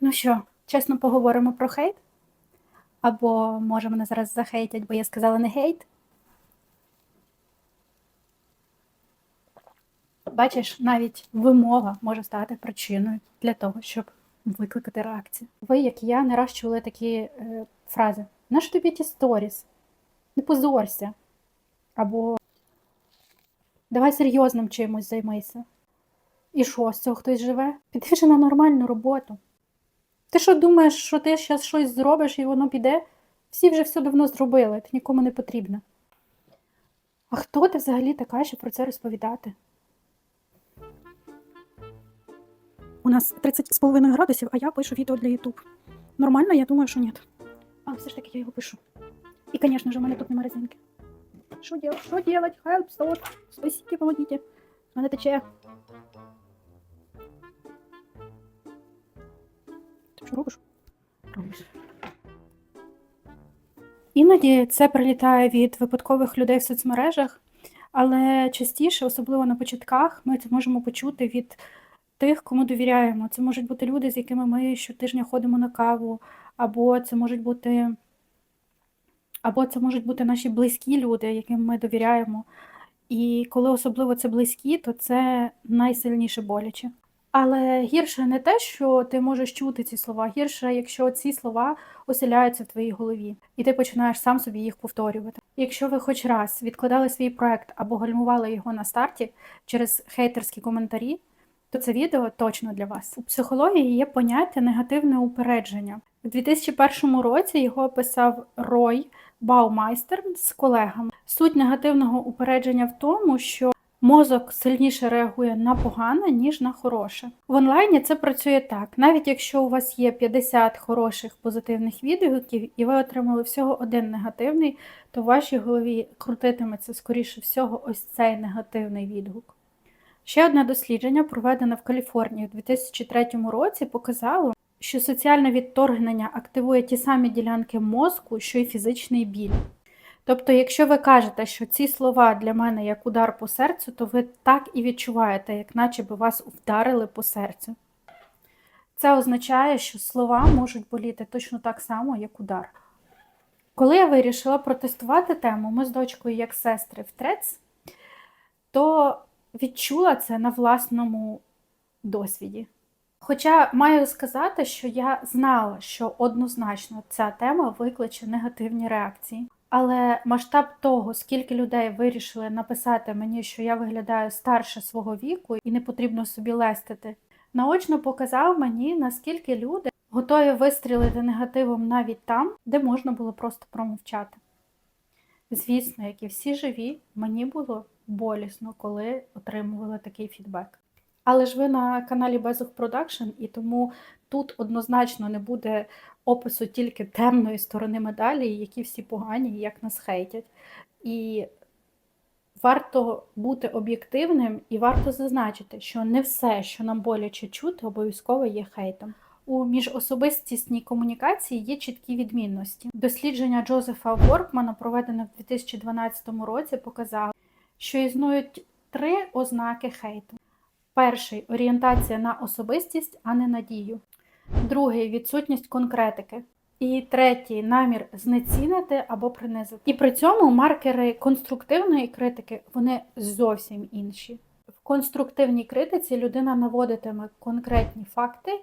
Ну що, чесно поговоримо про хейт? Або може мене зараз захейтять, бо я сказала не хейт? Бачиш, навіть вимога може стати причиною для того, щоб викликати реакцію. Ви, як і я, не раз чули такі е, фрази: Нащо тобі ті сторіс? Не позорся. Або давай серйозним чимось займайся. І що, з цього хтось живе? Піди вже на нормальну роботу. Ти що думаєш, що ти зараз щось зробиш і воно піде? Всі вже все давно зробили, ти нікому не потрібна. А хто ти взагалі така, щоб про це розповідати? У нас 30 з половиною градусів, а я пишу відео для YouTube. Нормально, я думаю, що ні. А, все ж таки я його пишу. І, звісно ж, у мене тут нема резинки. Що делать? Що делать? Help, stop. Спасіть, помогите. У мене тече. Що робиш? Робиш. Іноді це прилітає від випадкових людей в соцмережах, але частіше, особливо на початках, ми це можемо почути від тих, кому довіряємо. Це можуть бути люди, з якими ми щотижня ходимо на каву, або це можуть бути, або це можуть бути наші близькі люди, яким ми довіряємо. І коли особливо це близькі, то це найсильніше боляче. Але гірше не те, що ти можеш чути ці слова, гірше, якщо ці слова оселяються в твоїй голові, і ти починаєш сам собі їх повторювати. Якщо ви хоч раз відкладали свій проект або гальмували його на старті через хейтерські коментарі, то це відео точно для вас. У психології є поняття негативне упередження. У 2001 році його описав Рой Баумайстер з колегами. Суть негативного упередження в тому, що Мозок сильніше реагує на погане, ніж на хороше. В онлайні це працює так. Навіть якщо у вас є 50 хороших позитивних відгуків, і ви отримали всього один негативний, то в вашій голові крутитиметься, скоріше всього, ось цей негативний відгук. Ще одне дослідження, проведене в Каліфорнії у 2003 році, показало, що соціальне відторгнення активує ті самі ділянки мозку, що й фізичний біль. Тобто, якщо ви кажете, що ці слова для мене як удар по серцю, то ви так і відчуваєте, як наче би вас вдарили по серцю. Це означає, що слова можуть боліти точно так само, як удар. Коли я вирішила протестувати тему, ми з дочкою як сестри в трец, то відчула це на власному досвіді. Хоча маю сказати, що я знала, що однозначно ця тема викличе негативні реакції. Але масштаб того, скільки людей вирішили написати мені, що я виглядаю старше свого віку і не потрібно собі лестити, наочно показав мені, наскільки люди готові вистрілити негативом навіть там, де можна було просто промовчати. Звісно, як і всі живі, мені було болісно, коли отримували такий фідбек. Але ж ви на каналі Безух Production, і тому тут однозначно не буде опису тільки темної сторони медалі, які всі погані, як нас хейтять. І варто бути об'єктивним і варто зазначити, що не все, що нам боляче чути, обов'язково є хейтом. У міжособистісній комунікації є чіткі відмінності. Дослідження Джозефа Воркмана, проведене в 2012 році, показало, що існують три ознаки хейту. Перший орієнтація на особистість, а не на дію. Другий відсутність конкретики. І третій намір знецінити або принизити. І при цьому маркери конструктивної критики вони зовсім інші. В конструктивній критиці людина наводитиме конкретні факти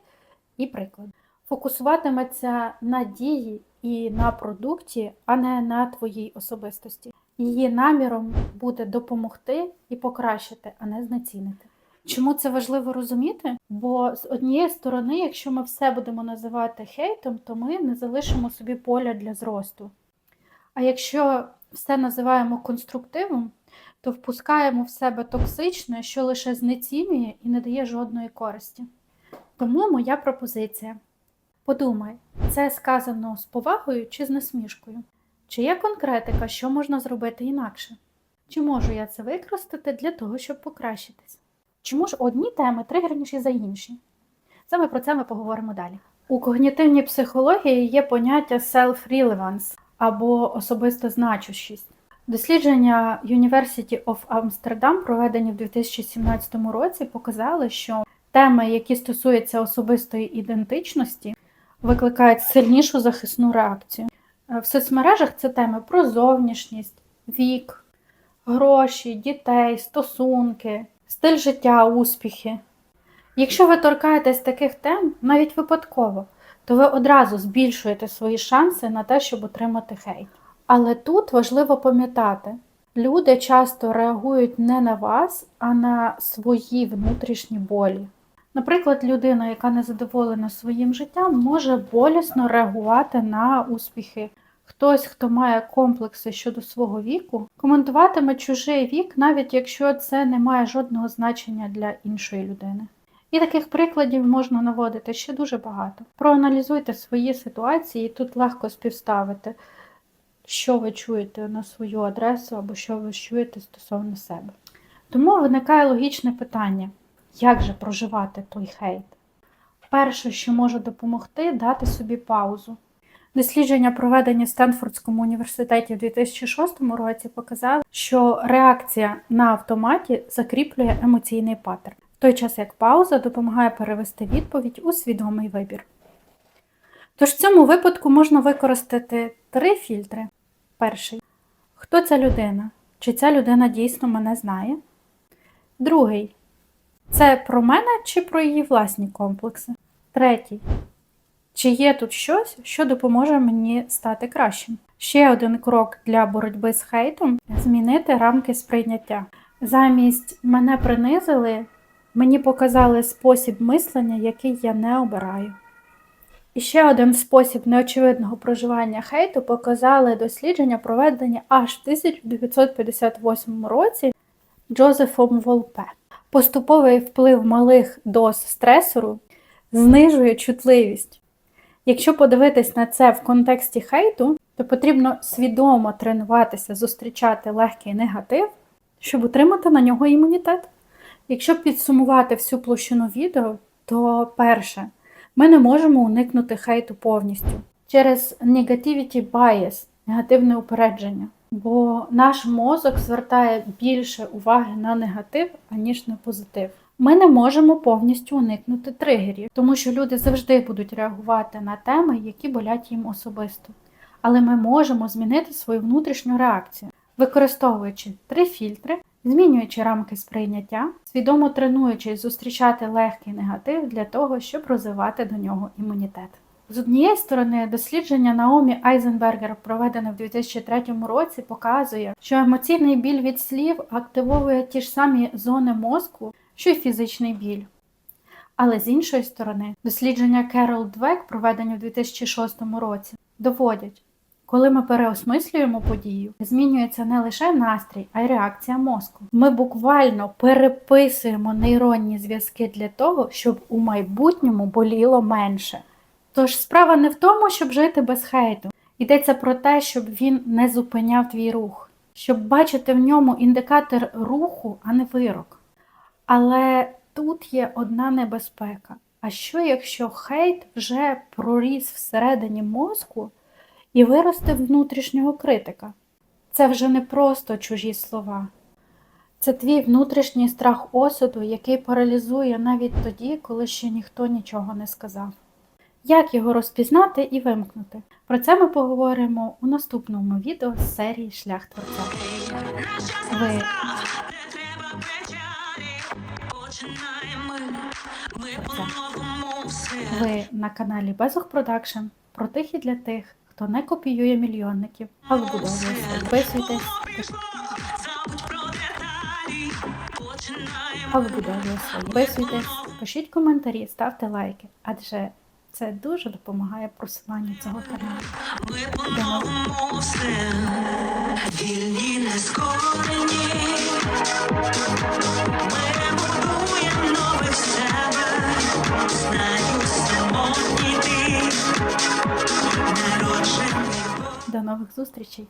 і приклади. Фокусуватиметься на дії і на продукті, а не на твоїй особистості. Її наміром буде допомогти і покращити, а не знецінити. Чому це важливо розуміти? Бо з однієї сторони, якщо ми все будемо називати хейтом, то ми не залишимо собі поля для зросту. А якщо все називаємо конструктивом, то впускаємо в себе токсичне, що лише знецінює і не дає жодної користі. Тому моя пропозиція. Подумай, це сказано з повагою чи з насмішкою? Чи є конкретика, що можна зробити інакше? Чи можу я це використати для того, щоб покращитись? Чому ж одні теми тригерніші за інші? Саме про це ми поговоримо далі. У когнітивній психології є поняття self-relevance або особиста значущість. Дослідження University of Amsterdam, проведені в 2017 році, показали, що теми, які стосуються особистої ідентичності, викликають сильнішу захисну реакцію. В соцмережах це теми про зовнішність, вік, гроші, дітей, стосунки, стиль життя, успіхи. Якщо ви торкаєтесь таких тем, навіть випадково, то ви одразу збільшуєте свої шанси на те, щоб отримати хейт. Але тут важливо пам'ятати, люди часто реагують не на вас, а на свої внутрішні болі. Наприклад, людина, яка не задоволена своїм життям, може болісно реагувати на успіхи. Хтось, хто має комплекси щодо свого віку, коментуватиме чужий вік, навіть якщо це не має жодного значення для іншої людини. І таких прикладів можна наводити ще дуже багато. Проаналізуйте свої ситуації, і тут легко співставити, що ви чуєте на свою адресу або що ви чуєте стосовно себе. Тому виникає логічне питання: як же проживати той хейт? Перше, що може допомогти, дати собі паузу. Дослідження, проведені в Стенфордському університеті в 2006 році, показали, що реакція на автоматі закріплює емоційний паттерн, в той час як пауза допомагає перевести відповідь у свідомий вибір. Тож в цьому випадку можна використати три фільтри. Перший хто ця людина? Чи ця людина дійсно мене знає? Другий це про мене чи про її власні комплекси? Третій. Чи є тут щось, що допоможе мені стати кращим? Ще один крок для боротьби з хейтом змінити рамки сприйняття. Замість мене принизили, мені показали спосіб мислення, який я не обираю. І ще один спосіб неочевидного проживання хейту показали дослідження, проведені аж в 1958 році Джозефом Волпе. Поступовий вплив малих доз стресору знижує чутливість. Якщо подивитись на це в контексті хейту, то потрібно свідомо тренуватися, зустрічати легкий негатив, щоб отримати на нього імунітет. Якщо підсумувати всю площину відео, то перше, ми не можемо уникнути хейту повністю через negativity bias, негативне упередження. Бо наш мозок звертає більше уваги на негатив, аніж на позитив. Ми не можемо повністю уникнути тригерів, тому що люди завжди будуть реагувати на теми, які болять їм особисто. Але ми можемо змінити свою внутрішню реакцію, використовуючи три фільтри, змінюючи рамки сприйняття, свідомо тренуючись зустрічати легкий негатив для того, щоб розвивати до нього імунітет. З однієї сторони, дослідження Наомі Айзенбергер, проведене в 2003 році, показує, що емоційний біль від слів активовує ті ж самі зони мозку, що й фізичний біль. Але з іншої сторони, дослідження Керол Двек, проведені в 2006 році, доводять, коли ми переосмислюємо подію, змінюється не лише настрій, а й реакція мозку. Ми буквально переписуємо нейронні зв'язки для того, щоб у майбутньому боліло менше. Тож справа не в тому, щоб жити без хейту. Йдеться про те, щоб він не зупиняв твій рух, щоб бачити в ньому індикатор руху, а не вирок. Але тут є одна небезпека. А що якщо хейт вже проріс всередині мозку і виростив внутрішнього критика? Це вже не просто чужі слова. Це твій внутрішній страх осуду, який паралізує навіть тоді, коли ще ніхто нічого не сказав. Як його розпізнати і вимкнути? Про це ми поговоримо у наступному відео з серії Шлях творця. Ви Ви на каналі Безух Продакшн про тих і для тих, хто не копіює мільйонників, а вибудовує свої. Підписуйтесь, а вибудовує. Підписуйтесь, пишіть коментарі, ставте лайки, адже це дуже допомагає просуванню цього каналу. Вільні, нескорені. Ми будуємо нових себе, До нових зустрічей!